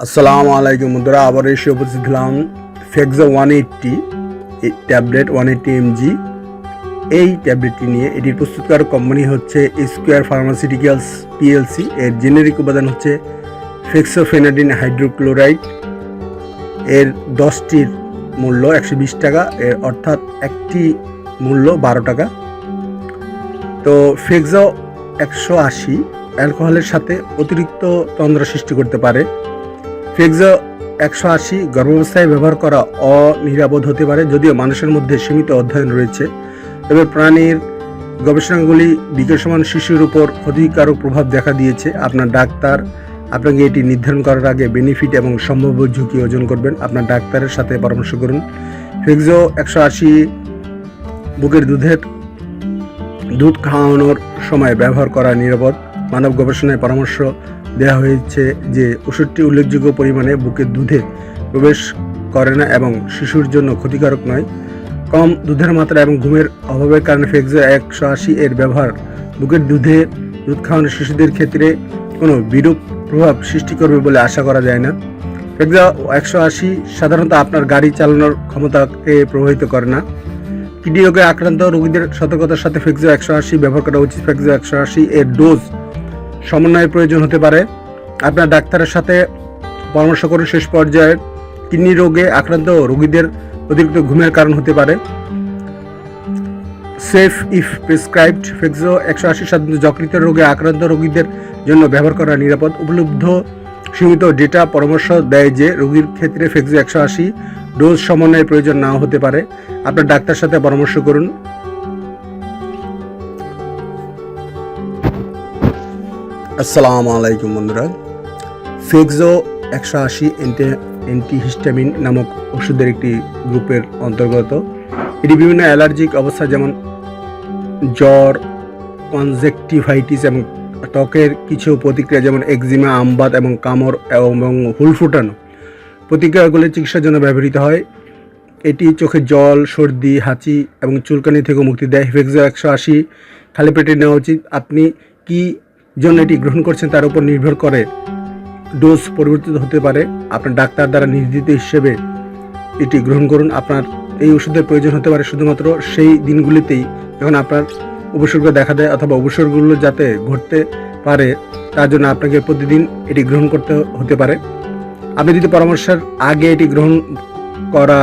আসসালামু আলাইকুম বন্ধুরা আবার এসে উপস্থিত হলাম Fexo one eighty tablet one eighty mg এই ট্যাবলেটটি নিয়ে এটির প্রস্তুতকারক কোম্পানি হচ্ছে স্কোয়ার ফার্মাসিউটিক্যালস পিএলসি এর জেনেরিক উপাদান হচ্ছে ফেক্সোফেনাডিন হাইড্রোক্লোরাইড এর দশটির মূল্য একশো বিশ টাকা, এর অর্থাৎ একটি মূল্য বারো টাকা। তো ফেক্সো একশো আশি, অ্যালকোহলের সাথে অতিরিক্ত তন্দ্রা সৃষ্টি করতে পারে। ফেক্সো একশো আশি গর্ভাবস্থায় ব্যবহার করা অনিরাপদ হতে পারে যদিও মানুষের মধ্যে সীমিত অধ্যয়ন রয়েছে। তবে প্রাণীর গবেষণাগুলি বিকাশমান শিশুর উপর ক্ষতিকারক প্রভাব দেখা দিয়েছে। আপনার ডাক্তার আপনাকে এটি নির্ধারণ করার আগে বেনিফিট এবং সম্ভাব্য ঝুঁকি ওজন করবেন। আপনার ডাক্তারের সাথে পরামর্শ করুন। ফেক্সো একশো আশি বুকের দুধের দুধ খাওয়ানোর সময় ব্যবহার করা নিরাপদ। মানব গবেষণায় পরামর্শ দেওয়া হয়েছে যে ওষুধটি উল্লেখযোগ্য পরিমাণে বুকের দুধে প্রবেশ করে না এবং শিশুর জন্য ক্ষতিকারক নয়। কম দুধের মাত্রা এবং ঘুমের অভাবের কারণে ফেক্সো একশো আশি এর ব্যবহার বুকের দুধে দুধ খাওয়ানো শিশুদের ক্ষেত্রে কোনো বিরূপ প্রভাব সৃষ্টি করবে বলে আশা করা যায় না। ফেক্সো একশো আশি সাধারণত আপনার গাড়ি চালানোর ক্ষমতাকে প্রভাবিত করে না। কিডনি রোগে আক্রান্ত রোগীদের সতর্কতার সাথে ফেক্সো একশো আশি ব্যবহার করা উচিত। ফেক্সো একশো আশি এর ডোজ সমন্বয়ের প্রয়োজন হতে পারে। আপনার ডাক্তারের সাথে পরামর্শ করুন শেষ পর্যায়ে কিডনি রোগে আক্রান্ত রোগীদের অতিরিক্ত ঘুমের কারণ হতে পারে। সেফ ইফ প্রেসক্রাইবড ফেক্সো একশো আশি সাধারণত যকৃতের রোগে আক্রান্ত রোগীদের জন্য ব্যবহার করা নিরাপদ। উপলব্ধ সীমিত ডেটা পরামর্শ দেয় যে রোগীর ক্ষেত্রে ফেক্সো একশো আশি ডোজ সমন্বয়ের প্রয়োজন নাও হতে পারে। আপনার ডাক্তার সাথে পরামর্শ করুন। আসসালামু আলাইকুম বন্ধুরা। ফেক্সো একশো আশি এন্টি অ্যান্টিহিস্টামিন নামক ওষুধের একটি গ্রুপের অন্তর্গত। এটি বিভিন্ন অ্যালার্জিক অবস্থা যেমন জ্বর, কনজেকটিভাইটিস এবং ত্বকের কিছু প্রতিক্রিয়া যেমন একজিমা আমবাত এবং কামড় এবং হুল ফুটানো। প্রতিক্রিয়াগুলি চিকিৎসার জন্য ব্যবহৃত হয়। এটি চোখে জল, সর্দি, হাঁচি এবং চুলকানি থেকে মুক্তি দেয়। ফেক্সো একশো আশি খালি পেটে নেওয়া উচিত। আপনি কি জন্য এটি গ্রহণ করছেন তার উপর নির্ভর করে ডোজ পরিবর্তিত হতে পারে। আপনার ডাক্তার দ্বারা নির্ধারিত হিসেবে এটি গ্রহণ করুন। আপনার এই ওষুধের প্রয়োজন হতে পারে শুধুমাত্র সেই দিনগুলিতেই। যখন আপনার উপসর্গ দেখা দেয় অথবা উপসর্গগুলো যাতে ঘটতে পারে, তার জন্য আপনাকে প্রতিদিন এটি গ্রহণ করতে হতে পারে। আপনি যদি পরামর্শের আগে এটি গ্রহণ করা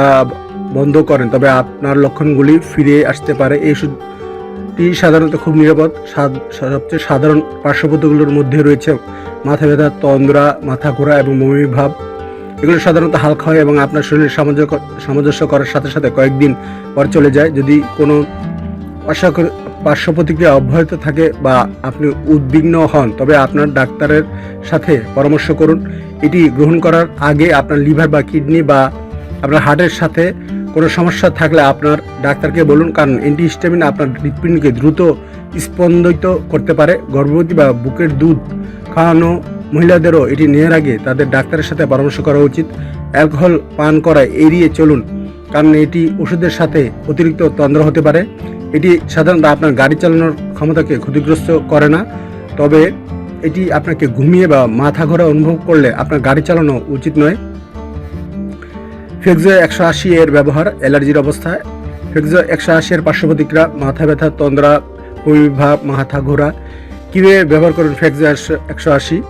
বন্ধ করেন, তবে আপনার লক্ষণগুলি ফিরে আসতে পারে। এই ওষুধটি সাধারণত খুব নিরাপদ। সবচেয়ে সাধারণ পার্শ্বপ্রতিগুলোর মধ্যে রয়েছে মাথা ব্যথা, তন্দ্রা, মাথা ঘোরা এবং বমি ভাব। এগুলো সাধারণত হালকা হয় এবং আপনার শরীরের সামঞ্জস্য করার সাথে সাথে কয়েকদিন পর চলে যায়। যদি কোনো পার্শ্ব প্রতিক্রিয়া অব্যাহত থাকে বা আপনি উদ্বিগ্ন হন, তবে আপনার ডাক্তারের সাথে পরামর্শ করুন। এটি গ্রহণ করার আগে আপনার লিভার বা কিডনি বা আপনার হার্টের সাথে কোনো সমস্যা থাকলে আপনার ডাক্তারকে বলুন, কারণ অ্যান্টিহিস্টামিন আপনার হৃৎপিণ্ডকে দ্রুত স্পন্দিত করতে পারে। গর্ভবতী বা বুকের দুধ খাওয়ানো মহিলাদেরও এটি নেওয়ার আগে তাদের ডাক্তারের সাথে পরামর্শ করা উচিত। অ্যালকোহল পান করা এড়িয়ে চলুন, কারণ এটি ওষুধের সাথে অতিরিক্ত তন্দ্রা হতে পারে। এটি সাধারণত আপনার গাড়ি চালানোর ক্ষমতাকে ক্ষতিগ্রস্ত করে না, তবে এটি আপনাকে ঘুমিয়ে বা মাথা ঘোরা অনুভব করলে আপনার গাড়ি চালানো উচিত নয়। ফেক্সো একশো আশি এর ব্যবহার, অ্যালার্জির অবস্থায় ফেক্সো একশো আশি এর পার্শ্ব প্রতিক্রিয়া মাথা ব্যথা, তন্দ্রা বমিভাব মাথা ঘোরা। কীভাবে ব্যবহার করুন ফেক্সো একশো আশি?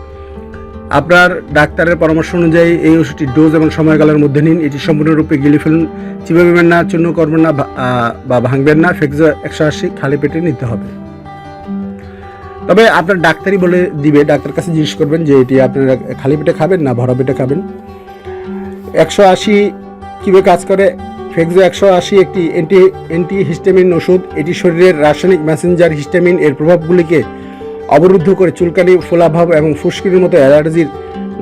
আপনার ডাক্তারের পরামর্শ অনুযায়ী এই ওষুধটির ডোজ এবং সময়কালের মধ্যে নিন। এটি সম্পূর্ণরূপে গিলে ফেলুন। চিবাবেন না, চূর্ণ করবেন না বা- বা ভাঙবেন না। ফেক্সো একশো আশি খালি পেটে নিতে হবে। তবে আপনার ডাক্তারই বলে দিবে, ডাক্তার কাছে জিজ্ঞেস করবেন যে এটি আপনারা খালি পেটে খাবেন না, ভরা পেটে খাবেন। একশো আশি কীভাবে কাজ করে? ফেক্সো একশো আশি একটি অ্যান্টি অ্যান্টি হিস্টামিন ওষুধ। এটি শরীরের রাসায়নিক ম্যাসেঞ্জার হিস্টামিন এর প্রভাবগুলিকে অবরুদ্ধ করে চুলকানি, ফোলাভাব এবং ফুসকির মতো অ্যালার্জির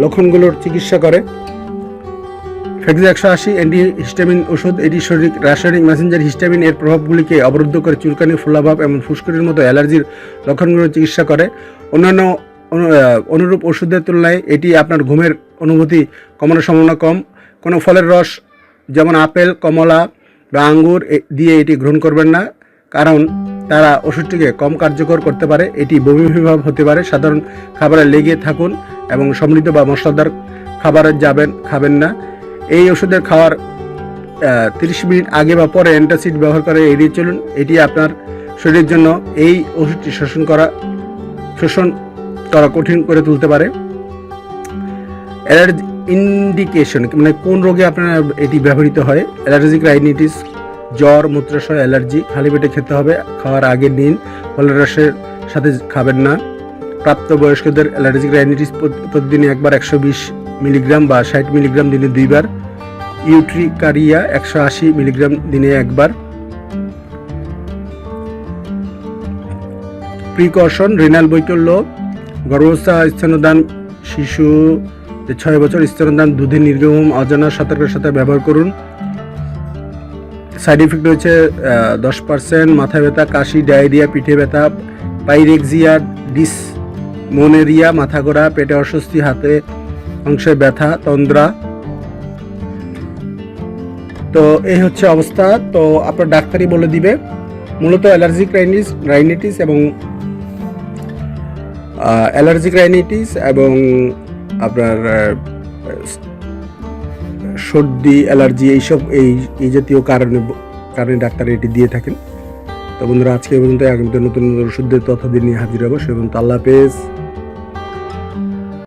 লক্ষণগুলোর চিকিৎসা করে। ফেক্সো একশো আশি অ্যান্টি হিস্টামিন ওষুধ, এটি শরীর রাসায়নিক ম্যাসেঞ্জার হিস্টামিন এর প্রভাবগুলিকে অবরুদ্ধ করে চুলকানি, ফোলাভাব এবং ফুসকির মতো অ্যালার্জির লক্ষণগুলোর চিকিৎসা করে। অন্যান্য অনুরূপ ওষুধের তুলনায় এটি আপনার ঘুমের অনুভূতি কমানোর সম্ভাবনা কম। কোনো ফলের রস যেমন আপেল, কমলা বা আঙ্গুর দিয়ে এটি গ্রহণ করবেন না। কারণ তারা ওষুধটিকে কম কার্যকর করতে পারে। এটি বমি বিভাব হতে পারে। সাধারণ খাবারে লেগে থাকুন এবং সমৃদ্ধ বা মশলাদার খাবারে যাবেন, খাবেন না। এই ওষুধের খাওয়ার তিরিশ মিনিট আগে বা পরে অ্যান্টাসিড ব্যবহার করে এড়িয়ে চলুন। এটি আপনার শরীরের জন্য এই ওষুধটি শোষণ করা শোষণ করা কঠিন করে তুলতে পারে। অ্যালার্জি ইন্ডিকেশন মানে কোন রোগে আপনার এটি ব্যবহৃত হয়? অ্যালার্জিক রাইনিটিস জ্বর, মূত্রাশয় অ্যালার্জি খালি পেটে খেতে হবে, খাওয়ার আগে দিন ফলের সাথে খাবেন না। প্রাপ্তবয়স্কদের অ্যালার্জিক রাইনিটিস প্রতিদিন একবার একশো বিশ মিলিগ্রাম বা ষাট মিলিগ্রাম দিনে দুইবার। ইউট্রিকারিয়া একশো আশি মিলিগ্রাম দিনে একবার। প্রিকশন রেনাল বৈকল্য, গর্ভাবস্থা, স্তনদান, শিশু ছয় বছর স্তনদান দুধে নির্গম, অজানা সতর্কের সাথে ব্যবহার করুন। সাইড ইফেক্ট রয়েছে দশ পার্সেন্ট মাথা ব্যথা, কাশি ডায়রিয়া পিঠে ব্যথা পাইরেক্সিয়া ডিস মোনেরিয়া মাথা ঘোরা, পেটে অস্বস্তি, হাতে অংশে ব্যথা, তন্দ্রা। তো এই হচ্ছে অবস্থা। তো আপনার ডাক্তারই বলে দিবে, মূলত অ্যালার্জিক রাইনিস রাইনিটিস এবং অ্যালার্জিক রাইনিটিস এবং আপনার সর্দি, অ্যালার্জি এইসব, এই এই জাতীয় কারণে কারণে ডাক্তার এটি দিয়ে থাকেন। তো বন্ধুরা, আজকে পর্যন্ত আগামীতে নতুন নতুন ওষুধের তথ্য দিয়ে নিয়ে হাজির হব। সে পর্যন্ত আল্লাহ হাফেজ।